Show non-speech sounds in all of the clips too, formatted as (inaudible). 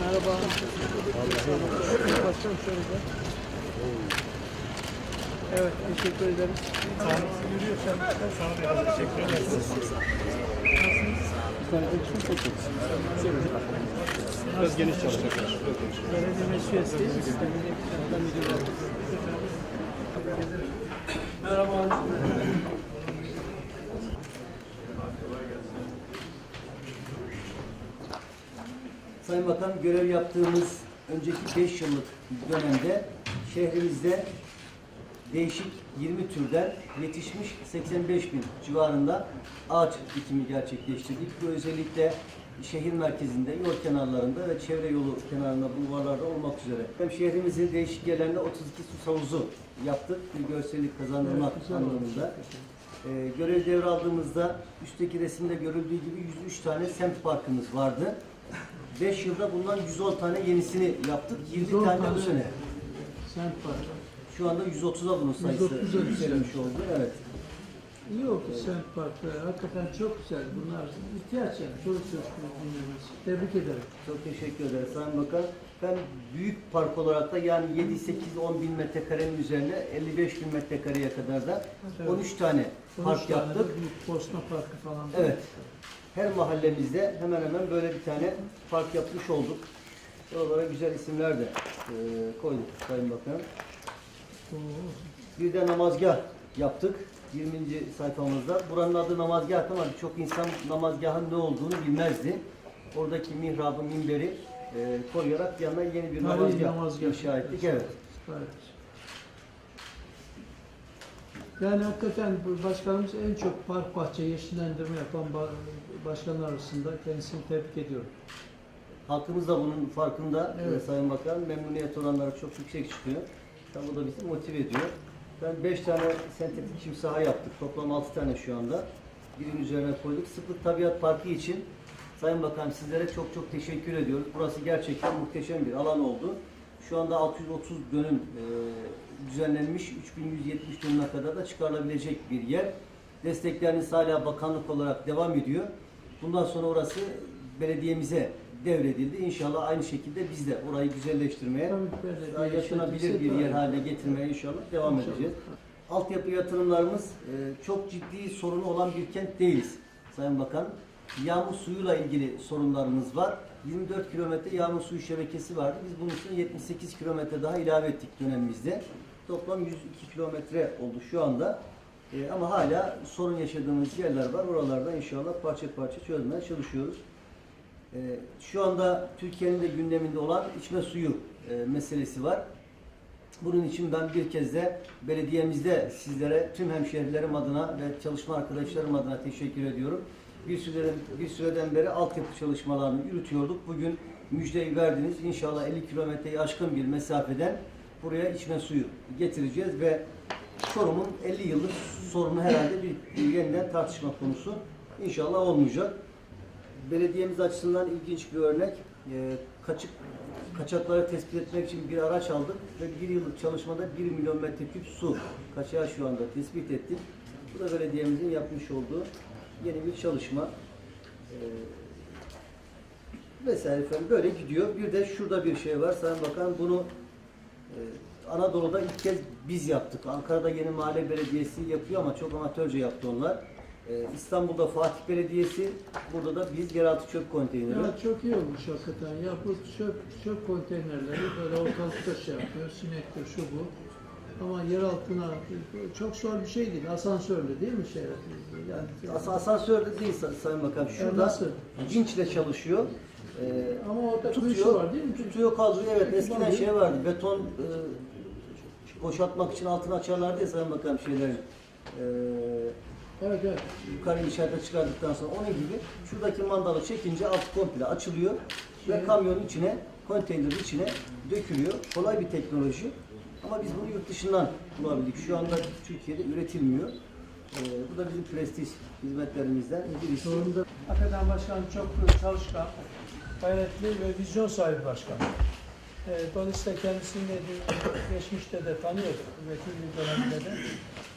Merhaba. Başkanım şöyle. Evet, teşekkür ederiz. Yürüyor sen. Sana da teşekkür ederiz. Biraz geniş çalışacaklar. Belediye meclis üyesi. Merhaba. Sayın Bakan görev yaptığımız önceki 5 yıllık dönemde şehrimizde değişik 20 türden yetişmiş 85 bin civarında ağaç dikimi gerçekleştirdik. Bu özellikle şehir merkezinde, yol kenarlarında ve çevre yolu kenarında, bulvarlarda olmak üzere. Hem şehrimizin değişik yerlerinde 32 su havuzu yaptık. Bir görsellik kazandırmak anlamında. Ee, görev devraldığımızda üstteki resimde görüldüğü gibi 103 tane semt parkımız vardı. 5 yılda bundan 110 tane yenisini yaptık. 20 110 tane, bu sene. Semt var. Şu anda 130'a bunun sayısı 130'a yükselmiş oldu. Evet. İyi oldu semt parkları. Hakikaten çok güzel. Bunlar ihtiyaç yani. Çoluk çocukluğu dinlemesi. Tebrik ederim. Çok teşekkür ederiz Sayın Bakan. Ben büyük park olarak da yani 7, 8, 10 bin metrekarenin üzerine 55 bin metrekareye kadar da Evet. 13 tane 13 park tane yaptık. büyük Bosna Parkı falan. Evet. Her mahallemizde hemen hemen böyle bir tane park yapmış olduk. Oralara güzel isimler de e, koyduk Sayın Bakan. Oo. Bir de namazgah yaptık 20. sayfamızda. Buranın adı namazgah ama birçok insan namazgahın ne olduğunu bilmezdi. Oradaki mihrabı, minberi e, koyarak yanına yeni bir namazgah, namazgah. inşa ettik. Evet. Evet. Yani hakikaten başkanımız en çok park bahçe yeşillendirme yapan ba- başkanlar arasında kendisini tebrik ediyorum. Halkımız da bunun farkında Evet. e, Sayın Bakan. Memnuniyet oranları çok yüksek çıkıyor. Tabi bu da bizi motive ediyor. Ben 5 tane sentetik çim saha yaptık. Toplam 6 tane şu anda. Birin üzerine koyduk. Sıfır Tabiat Parkı için Sayın Bakan sizlere çok çok teşekkür ediyoruz. Burası gerçekten muhteşem bir alan oldu. Şu anda 630 dönüm e, düzenlenmiş, 3170 dönüme kadar da çıkarılabilecek bir yer. Destekleriniz hala bakanlık olarak devam ediyor. Bundan sonra orası belediyemize devredildi. İnşallah aynı şekilde biz de orayı güzelleştirmeye, daha yaşanabilir bir yer haline getirmeye inşallah devam edeceğiz. Altyapı yatırımlarımız e, çok ciddi sorunu olan bir kent değiliz Sayın Bakan. Yağmur suyuyla ilgili sorunlarımız var. 24 kilometre yağmur suyu şebekesi vardı. Biz bunun için 78 kilometre daha ilave ettik dönemimizde. Toplam 102 kilometre oldu şu anda. E, ama hala sorun yaşadığımız yerler var. Oralarda inşallah parça parça çözmeye çalışıyoruz. E, şu anda Türkiye'nin de gündeminde olan içme suyu e, meselesi var. Bunun için ben bir kez de belediyemizde sizlere tüm hemşehrilerim adına ve çalışma arkadaşlarım adına teşekkür ediyorum. Bir süreden, bir süreden beri altyapı çalışmalarını yürütüyorduk. Bugün müjdeyi verdiniz. İnşallah 50 kilometreyi aşkın bir mesafeden buraya içme suyu getireceğiz ve Çorum'un 50 yıllık sorunu herhalde bir, yeniden tartışma konusu. İnşallah olmayacak. Belediyemiz açısından ilginç bir örnek. Ee, kaçık kaçakları tespit etmek için bir araç aldık ve bir yıllık çalışmada 1 milyon metreküp su kaçağı şu anda tespit ettik. Bu da belediyemizin yapmış olduğu yeni bir çalışma. Ee, vesaire efendim böyle gidiyor. Bir de şurada bir şey var Sayın Bakan bunu e, Anadolu'da ilk kez biz yaptık. Ankara'da Yeni Mahalle Belediyesi yapıyor ama çok amatörce yaptı onlar. Ee, İstanbul'da Fatih Belediyesi, burada da biz yeraltı çöp konteyneri. Ya çok iyi olmuş hakikaten. Ya bu çöp, çöp konteynerleri böyle ortalıkta şey yapıyor. Sinektir, şu bu. Ama yer altına çok zor bir şey değil. Asansörlü değil mi şey? Yani, As asansörde değil Say- Sayın Bakan. Şurada nasıl? vinçle çalışıyor. Ee, ama orada tutuyor, var değil mi? tutuyor kaldırıyor. Evet eskiden Bağlıyor. şey vardı. Beton e, boşaltmak için altına açarlardı ya Sayın Bakan şeyleri. Ee, Evet evet. yukarı inşaata çıkardıktan sonra onun gibi şuradaki mandalı çekince alt komple açılıyor ve Şey- kamyonun içine, konteynerin içine dökülüyor. Kolay bir teknoloji. Ama biz bunu yurt dışından bulabildik. Şu anda Türkiye'de üretilmiyor. Ee, bu da bizim prestij hizmetlerimizden birisi. Çorum'da Hakikaten başkanım çok çalışkan, gayretli ve vizyon sahibi başkan. Ee, dolayısıyla kendisini de geçmişte de tanıyorduk, vekillik döneminde de.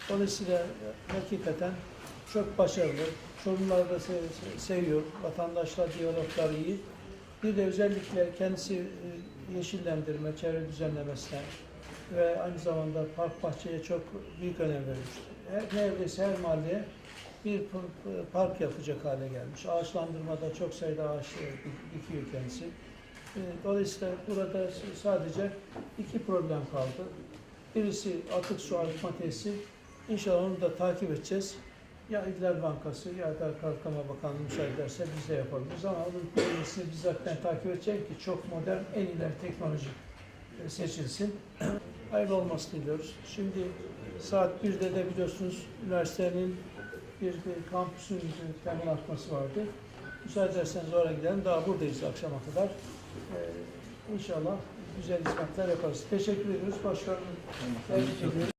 Dolayısıyla hakikaten çok başarılı. Sorunları da se- se- seviyor. Vatandaşla diyaloglar iyi. Bir de özellikle kendisi e, yeşillendirme, çevre düzenlemesine ve aynı zamanda park bahçeye çok büyük önem vermiştir. Her, neredeyse her mahalleye bir park yapacak hale gelmiş. Ağaçlandırmada çok sayıda ağaç e, dik- dikiyor kendisi. E, Dolayısıyla burada sadece iki problem kaldı. Birisi atık su arıtma tesisi. İnşallah onu da takip edeceğiz. Ya İdrar Bankası ya da Kalkınma Bakanlığı müsaade ederse biz de yapabiliriz ama onun projesini bizzat ben takip edeceğim ki çok modern, en ileri teknoloji e, seçilsin. (clears throat) Hayırlı olmasını diliyoruz. Şimdi saat 1'de de biliyorsunuz üniversitenin bir, bir kampüsün temel atması vardı. Müsaade ederseniz oraya gidelim. Daha buradayız akşama kadar. Ee, inşallah güzel hizmetler yaparız. Teşekkür ediyoruz. Başkanım. Tebrik ediyoruz.